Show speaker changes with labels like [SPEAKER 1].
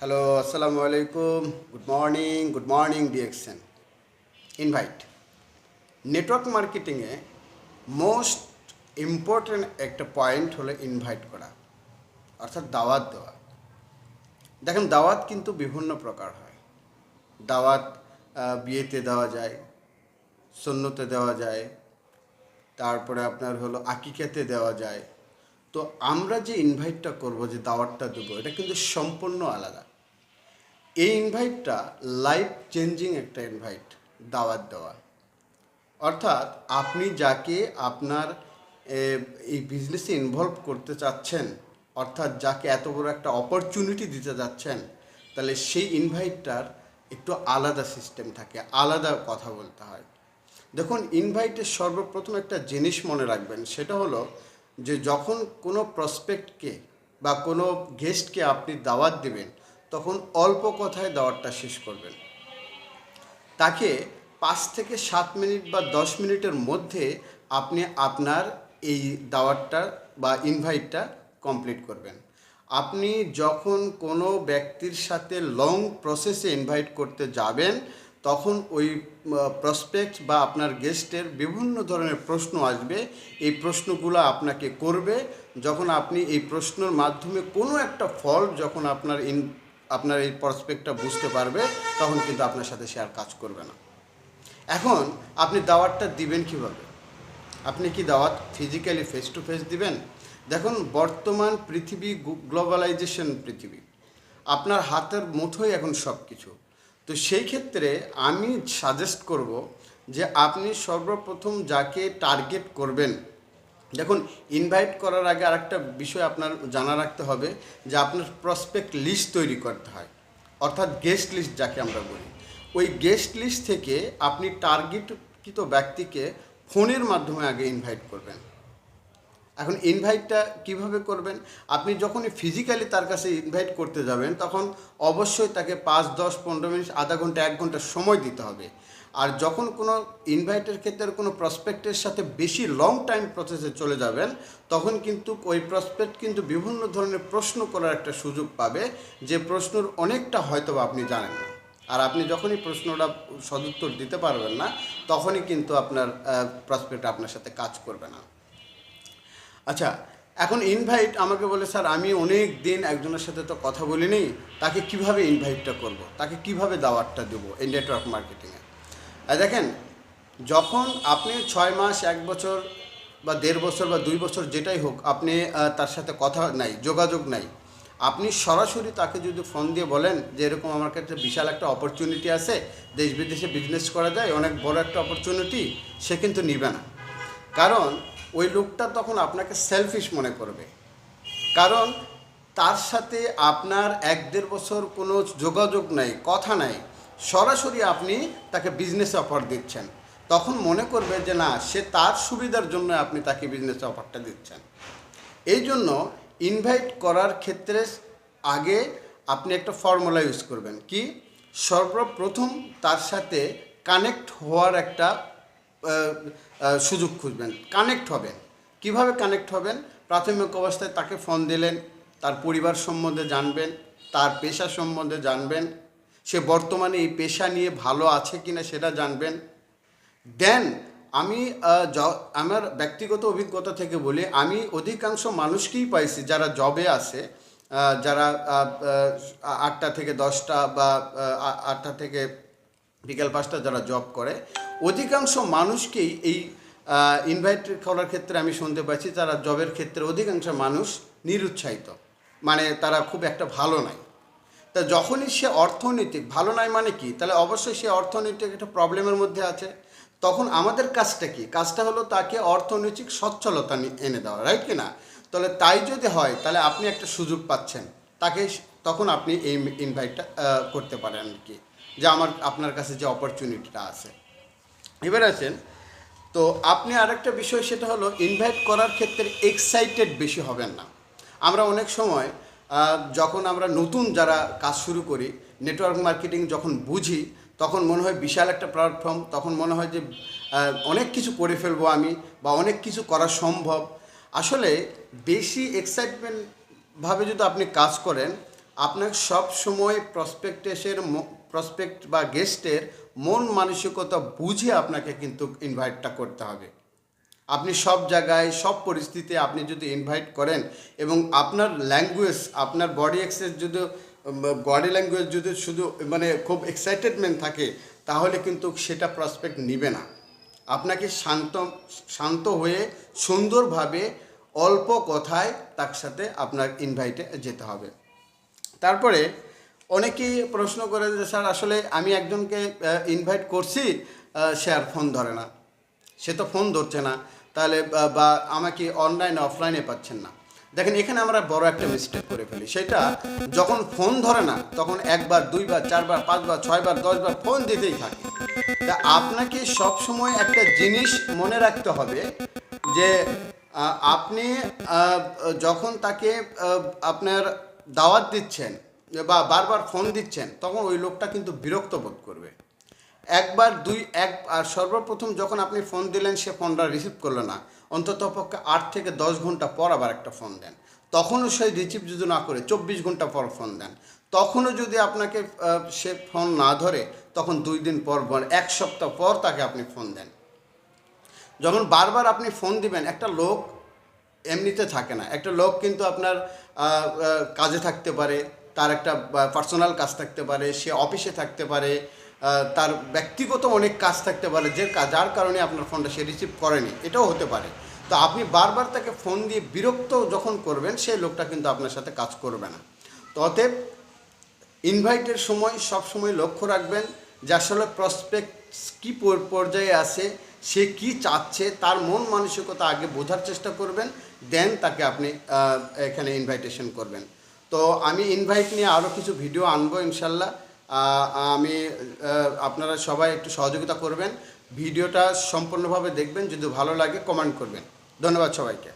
[SPEAKER 1] Hello আসসালামু আলাইকুম good morning good morning DXN invite network মার্কেটিংয়ে most important একটা point হলো ইনভাইট করা, অর্থাৎ দাওয়াত দেওয়া। দেখেন, দাওয়াত কিন্তু বিভিন্ন প্রকার হয়। দাওয়াত বিয়েতে দেওয়া যায়, সন্ন্যতে দেওয়া যায়, তারপরে আপনার হলো আকিকাতে দেওয়া যায় তো আমরা যে ইনভাইটটা করব, যে দাওয়াতটা দেবো, এটা কিন্তু সম্পূর্ণ আলাদা। এই ইনভাইটটা লাইফ চেঞ্জিং একটা ইনভাইট দাওয়াত দেওয়া। অর্থাৎ আপনি যাকে আপনার এই বিজনেসে ইনভলভ করতে চাচ্ছেন, অর্থাৎ যাকে এত বড় একটা অপরচুনিটি দিতে যাচ্ছেন, তাহলে সেই ইনভাইটটার একটু আলাদা সিস্টেম থাকে, আলাদা কথা বলতে হয়। দেখুন ইনভাইটের সর্বপ্রথম একটা জিনিস মনে রাখবেন, সেটা হলো যে যখন কোনো প্রসপেক্টকে বা কোনো গেস্টকে আপনি দাওয়াত দেবেন, তখন অল্প কথায় দাওয়াতটা শেষ করবেন। তাকে পাঁচ থেকে সাত মিনিট বা দশ মিনিটের মধ্যে আপনি আপনার এই দাওয়াতটা বা ইনভাইটটা কমপ্লিট করবেন। আপনি যখন কোনো ব্যক্তির সাথে লং প্রসেসে ইনভাইট করতে যাবেন তখন ওই প্রসপেক্ট বা আপনার গেস্টের বিভিন্ন ধরনের প্রশ্ন আসবে। এই প্রশ্নগুলো আপনাকে করবে। যখন আপনি এই প্রশ্নের মাধ্যমে কোনো একটা ফল যখন আপনার ইন আপনার এই প্রসপেক্টটা বুঝতে পারবে, তখন কিন্তু আপনার সাথে সে আর কাজ করবে না। এখন আপনি দাওয়াতটা দিবেন কীভাবে? আপনি কি দাওয়াত ফিজিক্যালি ফেস টু ফেস দিবেন? দেখুন, বর্তমান পৃথিবী গ্লোবালাইজেশন পৃথিবী। আপনার হাতের মুঠোই এখন সব কিছু তো সেই ক্ষেত্রে আমি সাজেস্ট করব যে আপনি সর্বপ্রথম যাকে টার্গেট করবেন, দেখুন ইনভাইট করার আগে আরেকটা বিষয় আপনার জানা রাখতে হবে যে আপনার প্রসপেক্ট লিস্ট তৈরি করতে হয়, অর্থাৎ গেস্ট লিস্ট যাকে আমরা বলি। ওই গেস্ট লিস্ট থেকে আপনি টার্গেটকৃত ব্যক্তিকে ফোনের মাধ্যমে আগে ইনভাইট করবেন। এখন ইনভাইটটা কীভাবে করবেন? আপনি যখনই ফিজিক্যালি তার কাছে ইনভাইট করতে যাবেন, তখন অবশ্যই তাকে পাঁচ, দশ, পনেরো মিনিট, আধা ঘণ্টা, এক ঘণ্টা সময় দিতে হবে। আর যখন কোনো ইনভাইটের ক্ষেত্রে কোনো প্রসপেক্টের সাথে বেশি লং টাইম প্রসেসে চলে যাবেন, তখন কিন্তু ওই প্রসপেক্ট কিন্তু বিভিন্ন ধরনের প্রশ্ন করার একটা সুযোগ পাবে, যে প্রশ্নর অনেকটা হয়তো আপনি জানেন না। আর আপনি যখনই প্রশ্নটা সদুত্তর দিতে পারবেন না, তখনই কিন্তু আপনার প্রসপেক্ট আপনার সাথে কাজ করবে না। আচ্ছা এখন ইনভাইট আমাকে বলে, স্যার, আমি অনেক দিন একজনের সাথে তো কথা বলিনি, তাকে কীভাবে ইনভাইটটা করব? তাকে কীভাবে দাওয়াতটা দেবো এই নেটওয়ার্ক মার্কেটিংয়ে আর দেখেন, যখন আপনি ছয় মাস, এক বছর বা দেড় বছর বা দুই বছর যেটাই হোক, আপনি তার সাথে কথা নাই, যোগাযোগ নাই, আপনি সরাসরি তাকে যদি ফোন দিয়ে বলেন যে, এরকম আমার কাছে বিশাল একটা অপরচুনিটি আছে দেশ বিদেশে বিজনেস করা যায়, অনেক বড় একটা অপরচুনিটি সে কিন্তু নিবে না। কারণ ওই লোকটা তখন আপনাকে সেলফিশ মনে করবে। কারণ তার সাথে আপনার এক দেড় বছর কোনো যোগাযোগ নাই, কথা নাই। সরাসরি আপনি তাকে বিজনেস অফার দিচ্ছেন। তখন মনে করবে যে, না, সে তার সুবিধার জন্য আপনি তাকে বিজনেস অফারটা দিচ্ছেন। এই জন্য ইনভাইট করার ক্ষেত্রে আগে আপনি একটা ফর্মুলা ইউজ করবেন। কি? সর্বপ্রথম তার সাথে কানেক্ট হওয়ার একটা সুযোগ খুঁজবেন কানেক্ট হবেন। কীভাবে কানেক্ট হবেন? প্রাথমিক অবস্থায় তাকে ফোন দিলেন, তার পরিবার সম্বন্ধে জানবেন, তার পেশা সম্বন্ধে জানবেন, সে বর্তমানে এই পেশা নিয়ে ভালো আছে কিনা সেটা জানবেন। দেন আমি আমার ব্যক্তিগত অভিজ্ঞতা থেকে বলি, আমি অধিকাংশ মানুষকেই পাইছি যারা জবে আছে যারা আটটা থেকে দশটা বা আটটা থেকে বিকেল পাঁচটা যারা জব করে। অধিকাংশ মানুষকেই এই ইনভাইট করার ক্ষেত্রে আমি শুনতে পাচ্ছি, তারা জবের ক্ষেত্রে অধিকাংশ মানুষ নিরুৎসাহিত। মানে তারা খুব একটা ভালো নাই। তা যখনই সে অর্থনৈতিক, ভালো নয় মানে কি? তাহলে অবশ্যই সে অর্থনৈতিক একটা প্রবলেমের মধ্যে আছে। তখন আমাদের কাজটা কি? কাজটা হলো তাকে অর্থনৈতিক সচ্ছলতা এনে দেওয়া রাইট কি না? তাহলে তাই যদি হয়, তাহলে আপনি একটা সুযোগ পাচ্ছেন। তাকে তখন আপনি এই ইনভাইটটা করতে পারেন আর কি। যে আমার, আপনার কাছে যে অপরচুনিটিটা আছে। এবার আছেন তো আপনি আরেকটা বিষয় সেটা হলো ইনভাইট করার ক্ষেত্রে এক্সাইটেড বেশি হবেন না। আমরা অনেক সময় যখন আমরা নতুন যারা কাজ শুরু করি নেটওয়ার্ক মার্কেটিং যখন বুঝি, তখন মনে হয় বিশাল একটা প্ল্যাটফর্ম তখন মনে হয় যে অনেক কিছু করে ফেলব আমি বা অনেক কিছু করা সম্ভব। আসলে বেশি এক্সাইটমেন্ট ভাবে যদি আপনি কাজ করেন, আপনার সব সময় প্রসপেক্টেসের প্রসপেক্ট বা গেস্টের মন মানসিকতা বুঝে আপনাকে কিন্তু ইনভাইটটা করতে হবে। আপনি সব জায়গায়, সব পরিস্থিতি আপনি যদি ইনভাইট করেন এবং আপনার ল্যাঙ্গুয়েজ আপনার বডি এক্সেস যদি বডি ল্যাঙ্গুয়েজ যদি শুধু মানে খুব এক্সাইটেডমেন্ট থাকে, তাহলে কিন্তু সেটা প্রসপেক্ট নিবে না। আপনাকে শান্ত শান্ত হয়ে সুন্দরভাবে অল্প কথায় তার সাথে আপনার ইনভাইটে যেতে হবে। তারপরে অনেকেই প্রশ্ন করে যে, স্যার, আসলে আমি একজনকে ইনভাইট করছি সে আর ফোন ধরে না। সে তো ফোন ধরছে না। তাহলে, বা- আমাকে অনলাইনে অফলাইনে পাচ্ছেন না। দেখেন, এখানে আমরা বড় একটা মিস্টেক করে ফেলি। সেটা যখন ফোন ধরে না, তখন একবার, দুইবার, চারবার, পাঁচবার, ছয়বার, দশবার ফোন দিতেই থাকে। তা আপনাকে সব সময় একটা জিনিস মনে রাখতে হবে যে আপনি যখন তাকে আপনার দাওয়াত দিচ্ছেন বা বারবার ফোন দিচ্ছেন, তখন ওই লোকটা কিন্তু বিরক্ত বোধ করবে। একবার দুই, এক, আর সর্বপ্রথম যখন আপনি ফোন দিলেন, সে ফোনটা রিসিভ করল না। অন্তত পক্ষে আট থেকে দশ ঘণ্টা পর আবার একটা ফোন দেন। তখনও সেই রিসিভ যদি না করে, চব্বিশ ঘণ্টা পর ফোন দেন। তখনও যদি আপনাকে সে ফোন না ধরে, তখন দুই দিন পর এক সপ্তাহ পর তাকে আপনি ফোন দেন। যখন বারবার আপনি ফোন দিবেন, একটা লোক এমনিতে থাকে না। একটা লোক কিন্তু আপনার কাজে থাকতে পারে তার একটা পার্সোনাল কাজ থাকতে পারে, সে অফিসে থাকতে পারে তার ব্যক্তিগত অনেক কাজ থাকতে পারে, যে যার কারণে আপনার ফোনটা সে রিসিভ করেনি, এটাও হতে পারে। তো আপনি বারবার তাকে ফোন দিয়ে বিরক্ত যখন করবেন, সেই লোকটা কিন্তু আপনার সাথে কাজ করবে না। তো অতএব ইনভাইটের সময় সব সময় লক্ষ্য রাখবেন যে আসলে প্রসপেক্ট কী পর্যায়ে আছে, সে কি চাচ্ছে, তার মন মানসিকতা আগে বোঝার চেষ্টা করবেন দেন তাকে আপনি এখানে ইনভাইটেশন করবেন। তো আমি ইনভাইট নিয়ে আরও কিছু ভিডিও আনব ইনশাল্লাহ। আমি আপনারা সবাই একটু সহযোগিতা করবেন। ভিডিওটা সম্পূর্ণভাবে দেখবেন, যদি ভালো লাগে কমেন্ট করবেন। ধন্যবাদ সবাইকে।